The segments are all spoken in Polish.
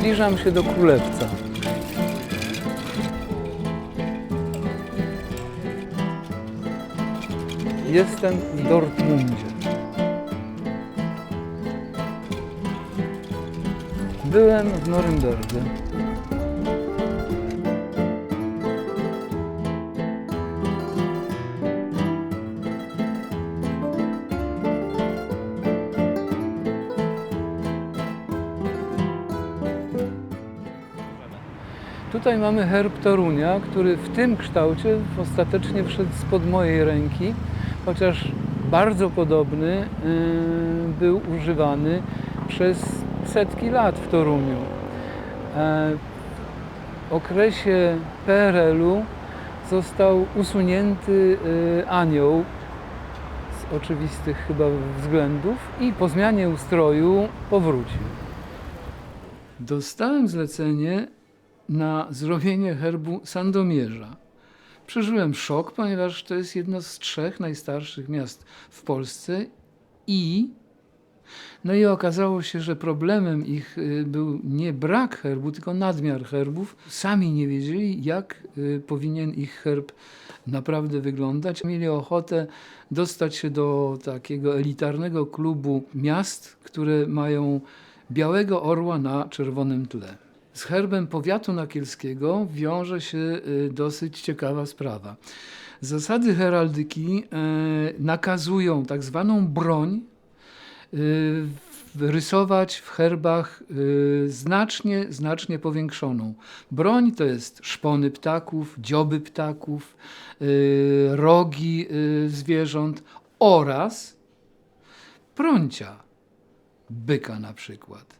Zbliżam się do Królewca. Jestem w Dortmundzie. Byłem w Norymberdze. Tutaj mamy herb Torunia, który w tym kształcie ostatecznie wszedł spod mojej ręki, chociaż bardzo podobny yy, był używany przez setki lat w Toruniu. E, W okresie PRL-u został usunięty yy, anioł z oczywistych chyba względów i po zmianie ustroju powrócił. Dostałem zlecenie na zrobienie herbu Sandomierza. Przeżyłem szok, ponieważ to jest jedno z trzech najstarszych miast w Polsce i no i okazało się, że problemem ich y, był nie brak herbu, tylko nadmiar herbów. Sami nie wiedzieli, jak y, powinien ich herb naprawdę wyglądać. Mieli ochotę dostać się do takiego elitarnego klubu miast, które mają białego orła na czerwonym tle. Z herbem powiatu nakielskiego wiąże się y, dosyć ciekawa sprawa. Zasady heraldyki e, nakazują tak zwaną broń y, rysować w herbach y, znacznie, znacznie powiększoną. Broń to jest szpony ptaków, dzioby ptaków, y, rogi y, zwierząt oraz prącia, byka na przykład.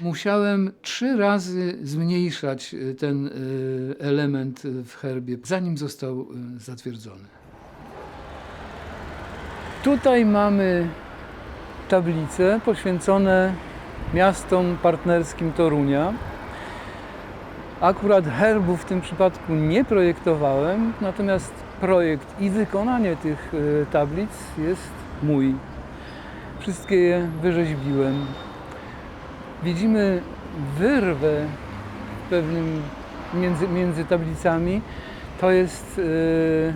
Musiałem trzy razy zmniejszać y, ten y, element y, w herbie, zanim został zatwierdzony. Tutaj mamy tablice poświęcone miastom partnerskim Torunia. Akurat herbu w tym przypadku nie projektowałem, natomiast projekt i wykonanie tych tablic jest mój. Wszystkie je wyrzeźbiłem. Widzimy wyrwę w pewnym między, między tablicami. To jest y,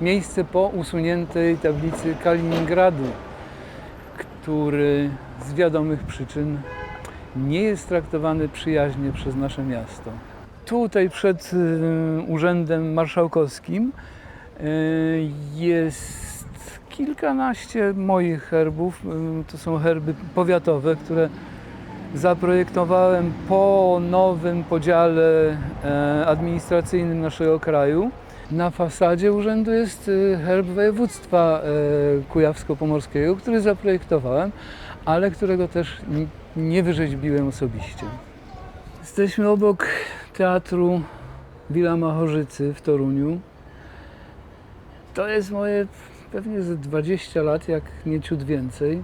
miejsce po usuniętej tablicy Kaliningradu, który z wiadomych przyczyn nie jest traktowany przyjaźnie przez nasze miasto. Tutaj przed y, Urzędem Marszałkowskim y, jest kilkanaście moich herbów. To są herby powiatowe, które zaprojektowałem po nowym podziale e, administracyjnym naszego kraju. Na fasadzie urzędu jest e, herb województwa e, kujawsko-pomorskiego, który zaprojektowałem, ale którego też nie wyrzeźbiłem osobiście. Jesteśmy obok teatru Willa Machorzycy w Toruniu. To jest moje pewnie ze 20 lat, jak nie ciut więcej.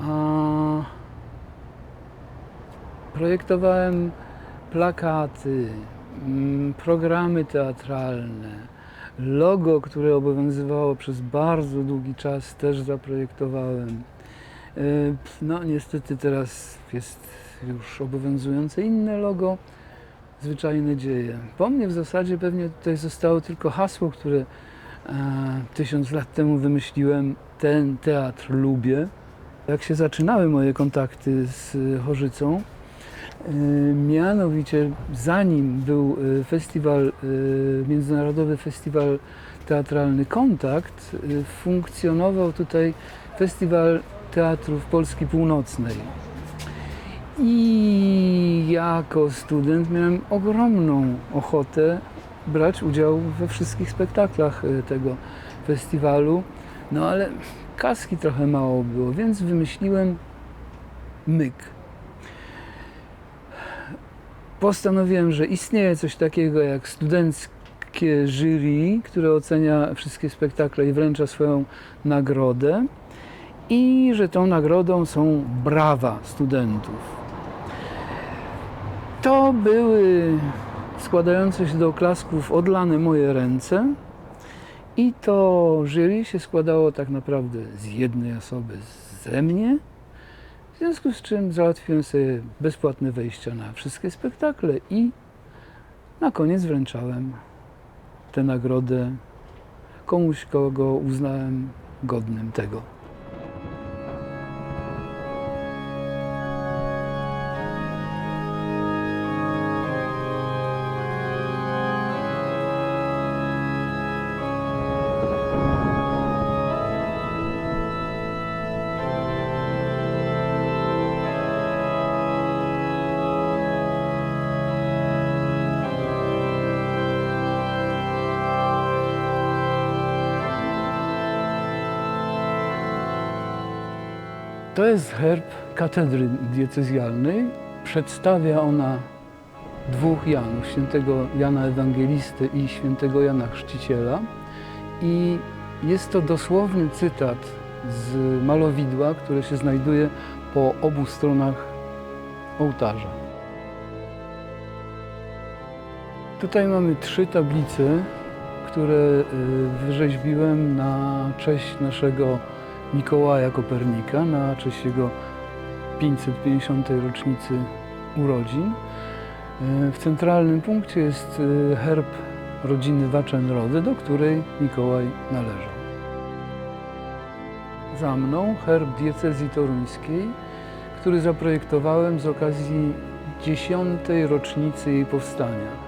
A Projektowałem plakaty, mm, programy teatralne, logo, które obowiązywało przez bardzo długi czas, też zaprojektowałem. Y, No, niestety teraz jest już obowiązujące inne logo, zwyczajne dzieje. Po mnie w zasadzie pewnie tutaj zostało tylko hasło, które e, tysiąc lat temu wymyśliłem. Ten teatr lubię. Jak się zaczynały moje kontakty z Chorzycą, Mianowicie, zanim był y, festiwal, y, Międzynarodowy Festiwal Teatralny Kontakt, y, funkcjonował tutaj Festiwal Teatrów Polski Północnej. I jako student miałem ogromną ochotę brać udział we wszystkich spektaklach y, tego festiwalu, no ale kaski trochę mało było, więc wymyśliłem myk postanowiłem, że istnieje coś takiego jak studenckie jury, które ocenia wszystkie spektakle i wręcza swoją nagrodę i że tą nagrodą są brawa studentów. To były składające się do oklasków odlane moje ręce i to jury się składało tak naprawdę z jednej osoby ze mnie, W związku z czym załatwiłem sobie bezpłatne wejścia na wszystkie spektakle i na koniec wręczałem tę nagrodę komuś, kogo uznałem godnym tego. To jest herb katedry diecezjalnej. Przedstawia ona dwóch Janów, świętego Jana Ewangelisty i świętego Jana Chrzciciela. I jest to dosłowny cytat z malowidła, które się znajduje po obu stronach ołtarza. Tutaj mamy trzy tablice, które y, wyrzeźbiłem na cześć naszego Mikołaja Kopernika, na cześć jego 550. rocznicy urodzin. Y, W centralnym punkcie jest y, herb rodziny Waczenrody, do której Mikołaj należał. Za mną herb diecezji toruńskiej, który zaprojektowałem z okazji 10. rocznicy jej powstania.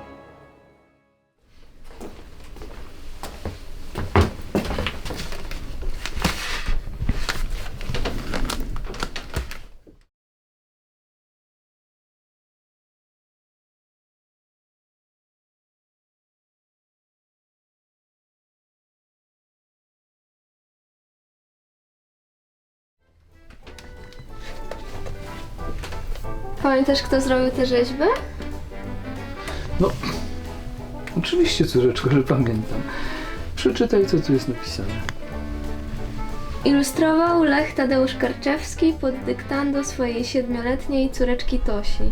Pamiętasz, kto zrobił te rzeźby? No, oczywiście, córeczko, że pamiętam. Przeczytaj, co tu jest napisane. Ilustrował Lech Tadeusz Karczewski pod dyktando swojej siedmioletniej córeczki Tosi.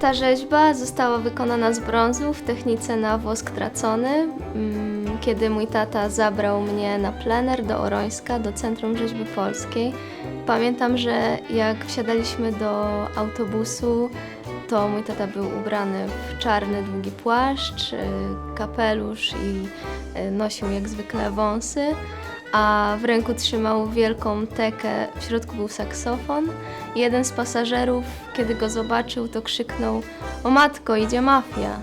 Ta rzeźba została wykonana z brązu w technice na wosk tracony, mm, kiedy mój tata zabrał mnie na plener do Orońska, do Centrum Rzeźby Polskiej. Pamiętam, że jak wsiadaliśmy do autobusu, to mój tata był ubrany w czarny, długi płaszcz, y, kapelusz i y, nosił jak zwykle wąsy, a w ręku trzymał wielką tekę, w środku był saksofon. Jeden z pasażerów, kiedy go zobaczył, to krzyknął: O matko, idzie mafia.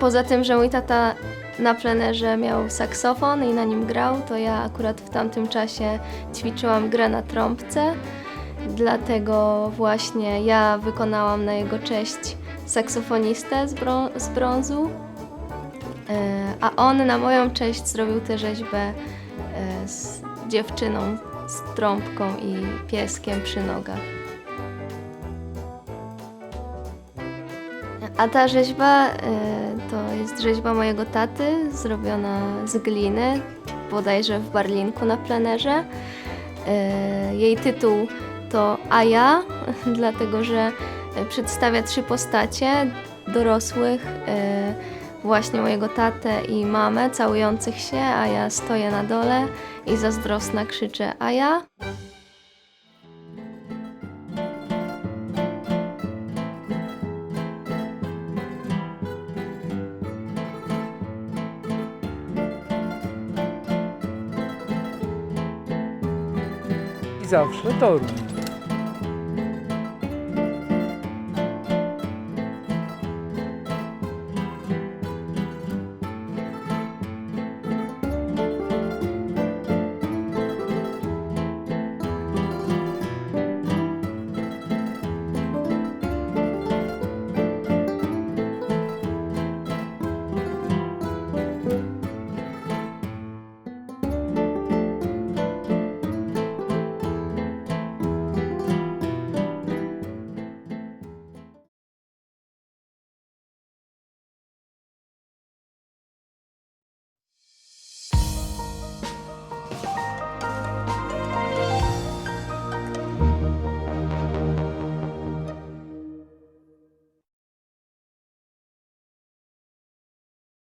Poza tym, że mój tata na plenerze miał saksofon i na nim grał, to ja akurat w tamtym czasie ćwiczyłam grę na trąbce. Dlatego właśnie ja wykonałam na jego cześć saksofonistę z, brą- z brązu, a on na moją cześć zrobił tę rzeźbę e, z dziewczyną z trąbką i pieskiem przy nogach. A ta rzeźba e, to jest rzeźba mojego taty, zrobiona z gliny, bodajże w Barlinku na plenerze. E, Jej tytuł to Aja, dlatego że e, przedstawia trzy postacie dorosłych, e, właśnie mojego tatę i mamę całujących się, a ja stoję na dole i zazdrosna krzyczę Aja. I zawsze Toruń.